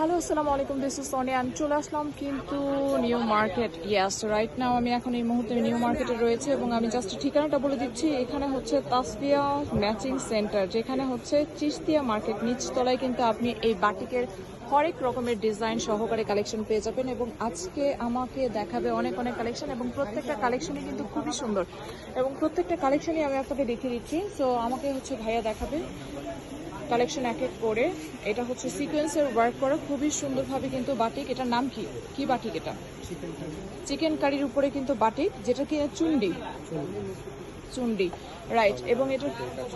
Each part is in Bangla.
হ্যালো, আসসালামু আলাইকুম দিস ইজ সোনিয়া আমি চলে আসলাম কিন্তু New Market yes right now আমি এখন এই মুহূর্তে নিউ মার্কেটে রয়েছে এবং আমি জাস্ট ঠিকানাটা বলে দিচ্ছি, এখানে হচ্ছে তাসফিয়া ম্যাচিং সেন্টার যেখানে হচ্ছে চিস্তিয়া মার্কেট নিচতলায় কিন্তু আপনি এই বাটিকের হরেক রকমের ডিজাইন সহকারে কালেকশন পেয়ে যাবেন এবং আজকে আমাকে দেখাবে অনেক অনেক কালেকশন এবং প্রত্যেকটা কালেকশনই কিন্তু খুবই সুন্দর। এবং প্রত্যেকটা কালেকশনই আমি আপনাকে দেখিয়ে দিচ্ছি সো আমাকে হচ্ছে ভাইয়া দেখাবে। কালেকশন এক এক করে এটা হচ্ছে সিকোয়েন্সের ওয়ার্ক করা। খুবই সুন্দরভাবে কিন্তু বাটিক, এটার নাম কি? কি বাটিক এটা? চিকেন কারির উপরে কিন্তু বাটিক, যেটা কি চুন্ডি? চুন্ডি রাইট এবং এটার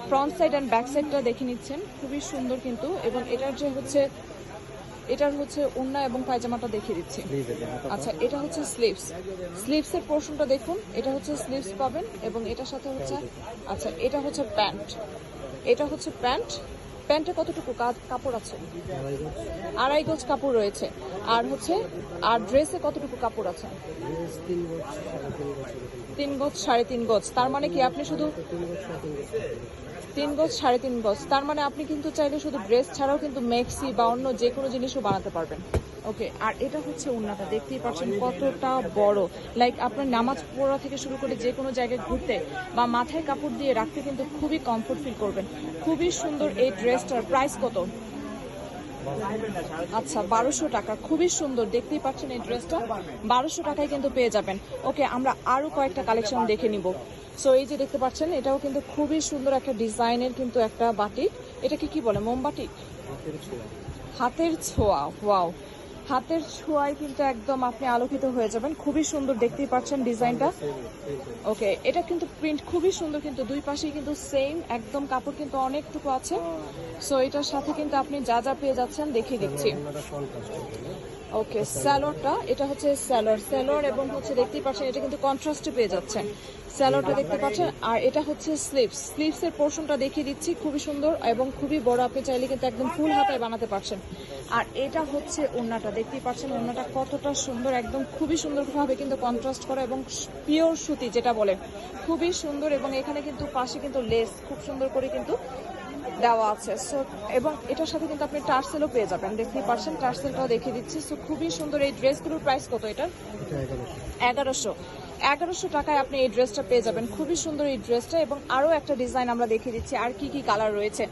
ফ্রন্ট সাইড অ্যান্ড ব্যাক সাইডটা দেখে নিচ্ছেন, খুবই সুন্দর কিন্তু, এবং এটার যে হচ্ছে, এটার হচ্ছে ওড়না এবং পায়জামাটা দেখিয়ে দিচ্ছি। আচ্ছা এটা হচ্ছে স্লিভস স্লিভসের পোর্শনটা দেখুন, এটা হচ্ছে স্লিভস পাবেন, এবং এটার সাথে হচ্ছে আচ্ছা এটা হচ্ছে প্যান্ট। এটা হচ্ছে প্যান্ট প্যান্টে কতটুকু কাপড় আছে? আড়াই গোজ কাপড় রয়েছে। আর হচ্ছে, আর ড্রেসে কতটুকু কাপড় আছে? তিন গোজ সাড়ে তিন গোজ। তার মানে কি আপনি শুধু তিন গজ সাড়ে তিন গজ? তার মানে আপনি কিন্তু চাইলে শুধু ড্রেস ছাড়াও কিন্তু মেক্সি বা অন্য যে কোনো জিনিসও বানাতে পারবেন। ওকে আর এটা হচ্ছে উন্নাটা দেখতেই পাচ্ছেন কতটা বড়। লাইক আপনার নামাজ পড়া থেকে শুরু করে যে কোনো জায়গায় ঘুরতে বা মাথায় কাপড় দিয়ে রাখতে কিন্তু খুবই কমফোর্ট ফিল করবেন। খুবই সুন্দর এই ড্রেসটার প্রাইস কত? আচ্ছা বারোশো টাকা। খুবই সুন্দর। দেখতেই পাচ্ছেন এই ড্রেসটা। বারোশো টাকায় কিন্তু পেয়ে যাবেন। ওকে আমরা আরও কয়েকটা কালেকশন দেখে নিব। সো এই যে দেখতে পাচ্ছেন, এটাও কিন্তু খুবই সুন্দর একটা ডিজাইনের কিন্তু একটা বাটিক। এটাকে কি বলে? মোমবাটিক হাতের ছোঁয়া। ওয়াও হাতের ছোঁয়ায় কিন্তু একদম আপনি আলোকিত হয়ে যাবেন। খুবই সুন্দর, দেখতেই পাচ্ছেন ডিজাইনটা। ওকে, এটা কিন্তু প্রিন্ট খুবই সুন্দর, কিন্তু দুই পাশেই কিন্তু সেম একদম কাপড় কিন্তু অনেকটুকু আছে। সো এটার সাথে কিন্তু আপনি যা যা পেয়ে যাচ্ছেন দেখে দিচ্ছি। ওকে স্যালোয়ারটা এটা হচ্ছে স্যালোয়ার স্যালোয়ার এবং হচ্ছে দেখতেই পাচ্ছেন, এটা কিন্তু কন্ট্রাস্টে পেয়ে যাচ্ছেন। স্যালোয়ারটা দেখতে পাচ্ছেন, আর এটা হচ্ছে স্লিভস স্লিভসের পোর্শনটা দেখিয়ে দিচ্ছি, খুবই সুন্দর এবং খুবই বড়। আপনি চাইলে কিন্তু একদম ফুল হাতায় বানাতে পারছেন। আর এটা হচ্ছে ওড়নাটা, দেখতেই পাচ্ছেন ওড়নাটা কতটা সুন্দর, একদম খুবই সুন্দরভাবে কিন্তু কন্ট্রাস্ট করা এবং পিওর সুতি যেটা বলে। খুবই সুন্দর এবং এখানে কিন্তু পাশে কিন্তু লেস খুব সুন্দর করে কিন্তু দেওয়া আছে। সো এবং এটার সাথে কিন্তু আপনি টার্সেলও পেয়ে যাবেন। দেখতেই পারছেন টার্সেলটাও দেখিয়ে দিচ্ছি। সো খুবই সুন্দর এই ড্রেসগুলোর প্রাইস কত এটা এগারোশো। এগারোশো টাকায় আপনি এই ড্রেসটা পেয়ে যাবেন। খুবই সুন্দর এই ড্রেসটা এবং আরও একটা ডিজাইন আমরা দেখিয়ে দিচ্ছি। আর কি কি কালার রয়েছে?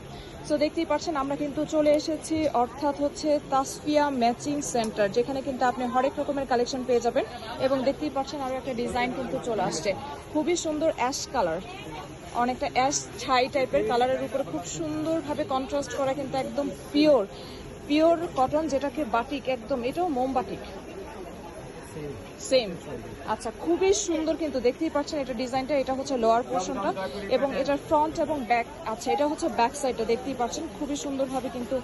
সো দেখতেই পাচ্ছেন, আমরা কিন্তু চলে এসেছি অর্থাৎ হচ্ছে তাসফিয়া ম্যাচিং সেন্টার যেখানে কিন্তু আপনি হরেক রকমের কালেকশন পেয়ে যাবেন। এবং দেখতেই পাচ্ছেন, আরও একটা ডিজাইন কিন্তু চলে আসছে। খুবই সুন্দর অ্যাশ কালার অনেকটা অ্যাশ ছাই টাইপের কালারের উপরে খুব সুন্দরভাবে কন্ট্রাস্ট করা কিন্তু একদম পিওর পিওর কটন যেটাকে বাটিক একদম এটাও মোম বাটিক সেম আচ্ছা খুবই সুন্দর কিন্তু দেখতেই পাচ্ছেন এটা ডিজাইনটা এটা হচ্ছে লোয়ার পোর্শনটা এবং এটার ফ্রন্ট এবং ব্যাক আচ্ছা এটা হচ্ছে ব্যাক সাইডটা দেখতেই পাচ্ছেন খুবই সুন্দরভাবে কিন্তু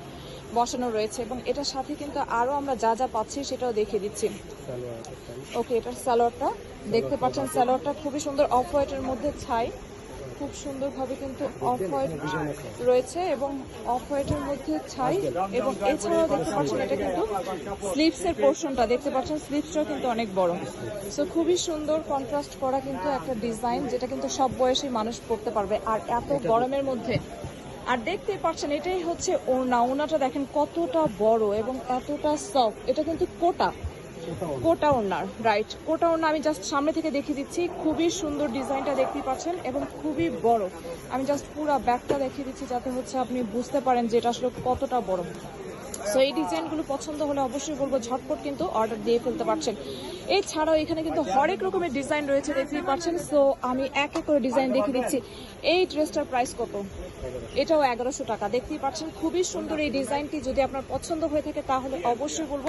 বসানো রয়েছে এবং এটার সাথে কিন্তু আরও আমরা যা যা পাচ্ছি সেটাও দেখিয়ে দিচ্ছি। ওকে এটার স্যালোয়ারটা দেখতে পাচ্ছেন স্যালোয়ারটা খুবই সুন্দর অফ হোয়াইটের মধ্যে ছাই। খুব সুন্দরভাবে কিন্তু অফ হোয়াইট রয়েছে এবং অফ হোয়াইটের মধ্যে ছাই এবং এছাড়াও দেখতে পাচ্ছেন এটা কিন্তু স্লিভসের পোর্শনটা দেখতে পাচ্ছেন স্লিভসটাও কিন্তু অনেক বড়। সো খুবই সুন্দর কন্ট্রাস্ট করা কিন্তু একটা ডিজাইন যেটা কিন্তু সব বয়সী মানুষ পড়তে পারবে আর এত গরমের মধ্যে। আর দেখতে পাচ্ছেন এটাই হচ্ছে ওড়না ওড়নাটা দেখেন কতটা বড় এবং এতটা সফট এটা কিন্তু কোটা। কোটা ওনার রাইট কোটা ওনার আমি জাস্ট সামনে থেকে দেখিয়ে দিচ্ছি। খুবই সুন্দর ডিজাইনটা দেখতে পাচ্ছেন এবং খুবই বড়। আমি জাস্ট পুরো ব্যাগটা দেখিয়ে দিচ্ছি যাতে হচ্ছে আপনি বুঝতে পারেন যে এটা আসলে কতটা বড়। সো এই ডিজাইনগুলো পছন্দ হলে অবশ্যই বলব ঝটপট কিন্তু অর্ডার দিয়ে ফেলতে পারছেন। এছাড়াও এখানে কিন্তু হরেক রকমের ডিজাইন রয়েছে, দেখতেই পাচ্ছেন। সো আমি এক এক করে ডিজাইন দেখে দিচ্ছি। এই ড্রেসটার প্রাইস কত? এটাও এগারোশো টাকা। দেখতেই পাচ্ছেন, খুবই সুন্দর এই ডিজাইনটি। যদি আপনার পছন্দ হয়ে থাকে, তাহলে অবশ্যই বলব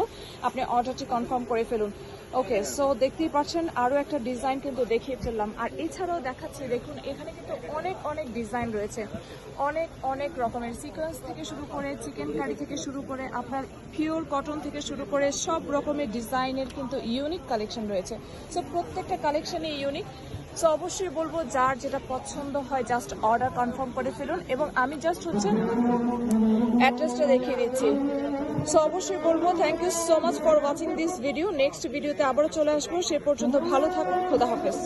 আপনি অর্ডারটি কনফার্ম করে ফেলুন। ওকে সো দেখতেই পাচ্ছেন, আরও একটা ডিজাইন কিন্তু দেখিয়ে ফেললাম। আর এছাড়াও দেখাচ্ছি, দেখুন, এখানে কিন্তু অনেক অনেক ডিজাইন রয়েছে। অনেক অনেক রকমের সিকোয়েন্স থেকে শুরু করে চিকেন কারি থেকে শুরু করে আপনার পিওর কটন থেকে শুরু করে সব রকমের ডিজাইনের কিন্তু ইউনিক কালেকশন রয়েছে। সো প্রত্যেকটা কালেকশনই ইউনিক সো অবশ্যই বলব, যার যেটা পছন্দ হয় জাস্ট অর্ডার কনফার্ম করে ফেলুন। এবং আমি জাস্ট হচ্ছে অ্যাড্রেসটা দেখিয়ে দিচ্ছি। সো অবশ্যই বলব thank you so much for watching this video next ভিডিওতে আবারও চলে আসব। সে পর্যন্ত ভালো থাকুন। খোদা হাফেজ।